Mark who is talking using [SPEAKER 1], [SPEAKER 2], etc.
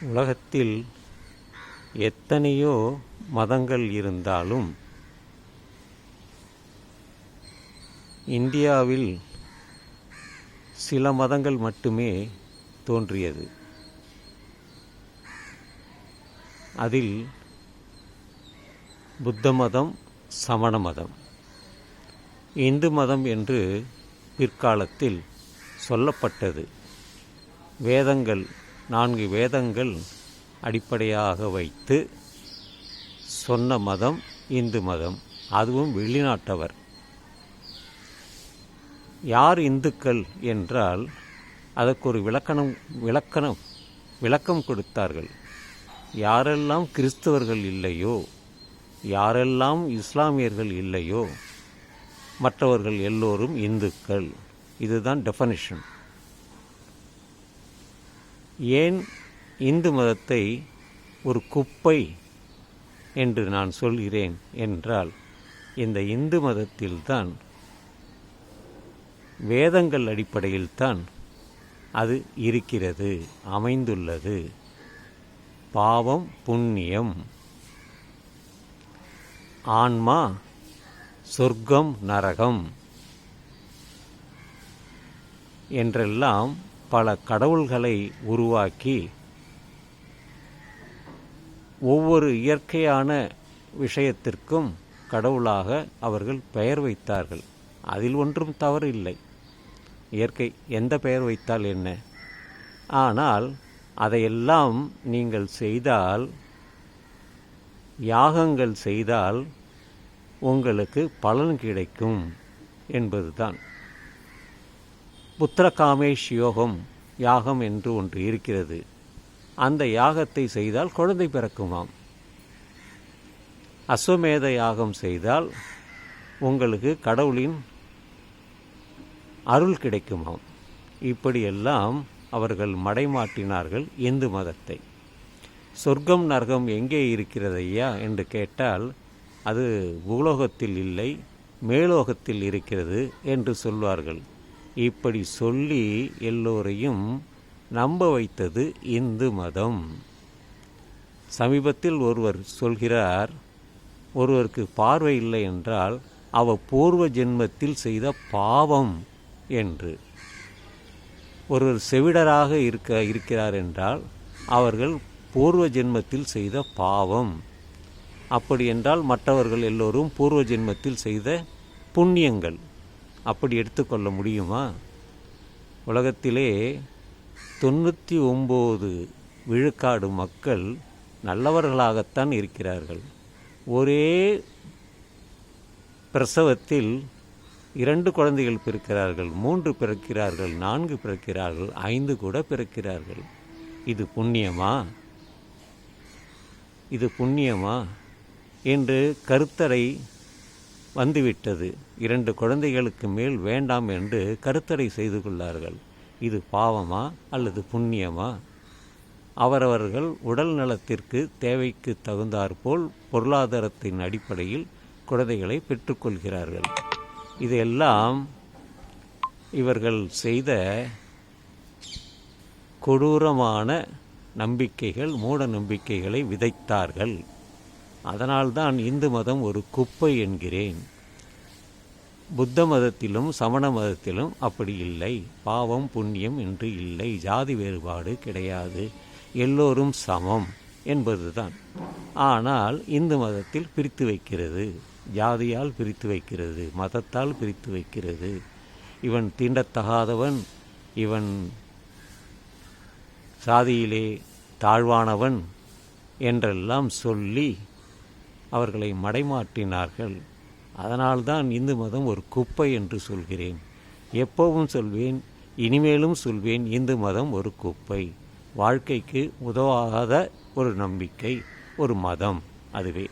[SPEAKER 1] உலகத்தில் எத்தனையோ மதங்கள் இருந்தாலும் இந்தியாவில் சில மதங்கள் மட்டுமே தோன்றியது. அதில் புத்த மதம் சமண மதம். இந்து மதம் என்று பிற்காலத்தில் சொல்லப்பட்டது. வேதங்கள் நான்கு வேதங்கள் அடிப்படையாக வைத்து சொன்ன மதம் இந்து மதம் அதுவும் வெளிநாட்டவர். யார் இந்துக்கள் என்றால் அதற்கு ஒரு விளக்கணம் விளக்கணம் விளக்கம் கொடுத்தார்கள். யாரெல்லாம் கிறிஸ்தவர்கள் இல்லையோ யாரெல்லாம் இஸ்லாமியர்கள் இல்லையோ மற்றவர்கள் எல்லோரும் இந்துக்கள். இதுதான் டெஃபனிஷன் ஏன் இந்து மதத்தை ஒரு குப்பை என்று நான் சொல்கிறேன் என்றால் இந்த இந்து மதத்தில்தான் வேதங்கள் அடிப்படையில்தான் அது இருக்கிறது அமைந்துள்ளது. பாவம் புண்ணியம் ஆன்மா சொர்க்கம் நரகம் என்றெல்லாம் பல கடவுள்களை உருவாக்கி ஒவ்வொரு இயற்கையான விஷயத்திற்கும் கடவுளாக அவர்கள் பெயர் வைத்தார்கள். அதில் ஒன்றும் தவறு இல்லை இயற்கை எந்த பெயர் வைத்தால் என்ன? ஆனால் அதையெல்லாம் நீங்கள் செய்தால் யாகங்கள் செய்தால் உங்களுக்கு பலன் கிடைக்கும் என்பதுதான். புத்திரகாமேஷ் யோகம் யாகம் என்று ஒன்று இருக்கிறது. அந்த யாகத்தை செய்தால் குழந்தை பிறக்குமாம். அஸ்வமேத யாகம் செய்தால் உங்களுக்கு கடவுளின் அருள் கிடைக்குமாம். இப்படியெல்லாம் அவர்கள் மடைமாட்டினார்கள் இந்து மதத்தை. சொர்க்கம் நரகம் எங்கே இருக்கிறது ஐயா என்று கேட்டால் அது பூலோகத்தில் இல்லை மேலோகத்தில் இருக்கிறது என்று சொல்வார்கள். இப்படி சொல்லி எல்லோரையும் நம்ப வைத்தது இந்து மதம். சமீபத்தில் ஒருவர் சொல்கிறார் ஒருவருக்கு பார்வை இல்லை என்றால் அவ பூர்வ ஜென்மத்தில் செய்த பாவம் என்று. ஒருவர் செவிடராக இருக்க இருக்கிறார் என்றால் அவர்கள் பூர்வ ஜென்மத்தில் செய்த பாவம். அப்படி என்றால் மற்றவர்கள் எல்லோரும் பூர்வ ஜென்மத்தில் செய்த புண்ணியங்கள். அப்படி எடுத்துக்கொள்ள முடியுமா? உலகத்திலே தொண்ணூற்றி ஒம்பது விழுக்காடு மக்கள் நல்லவர்களாகத்தான் இருக்கிறார்கள். ஒரே பிரசவத்தில் இரண்டு குழந்தைகள் பிறக்கிறார்கள் மூன்று பிறக்கிறார்கள் நான்கு பிறக்கிறார்கள் ஐந்து கூட பிறக்கிறார்கள். இது புண்ணியமா? இது புண்ணியமா? என்று கருத்தடை வந்துவிட்டது. இரண்டு குழந்தைகளுக்கு மேல் வேண்டாம் என்று கருத்தடை செய்து கொள்ளார்கள் இது பாவமா அல்லது புண்ணியமா? அவரவர்கள் உடல் நலத்திற்கு தேவைக்கு தகுந்தாற்போல் பொருளாதாரத்தின் அடிப்படையில் குழந்தைகளை பெற்றுக்கொள்கிறார்கள் இதையெல்லாம் இவர்கள் செய்த கொடூரமான நம்பிக்கைகள் மூட நம்பிக்கைகளை விதைத்தார்கள். அதனால்தான் இந்து மதம் ஒரு குப்பை என்கிறேன். புத்த மதத்திலும் சமண மதத்திலும் அப்படி இல்லை. பாவம் புண்ணியம் என்று இல்லை. ஜாதி வேறுபாடு கிடையாது. எல்லோரும் சமம் என்பதுதான். ஆனால் இந்து மதத்தில் பிரித்து வைக்கிறது. ஜாதியால் பிரித்து வைக்கிறது. மதத்தால் பிரித்து வைக்கிறது. இவன் தீண்டத்தகாதவன். இவன் சாதியிலே தாழ்வானவன் என்றெல்லாம் சொல்லி அவர்களை மடைமாற்றினார்கள். அதனால்தான் இந்து மதம் ஒரு குப்பை என்று சொல்கிறேன். எப்போவும் சொல்வேன் இனிமேலும் சொல்வேன் இந்து மதம் ஒரு குப்பை. வாழ்க்கைக்கு உதவாத ஒரு நம்பிக்கை ஒரு மதம் அதுவே.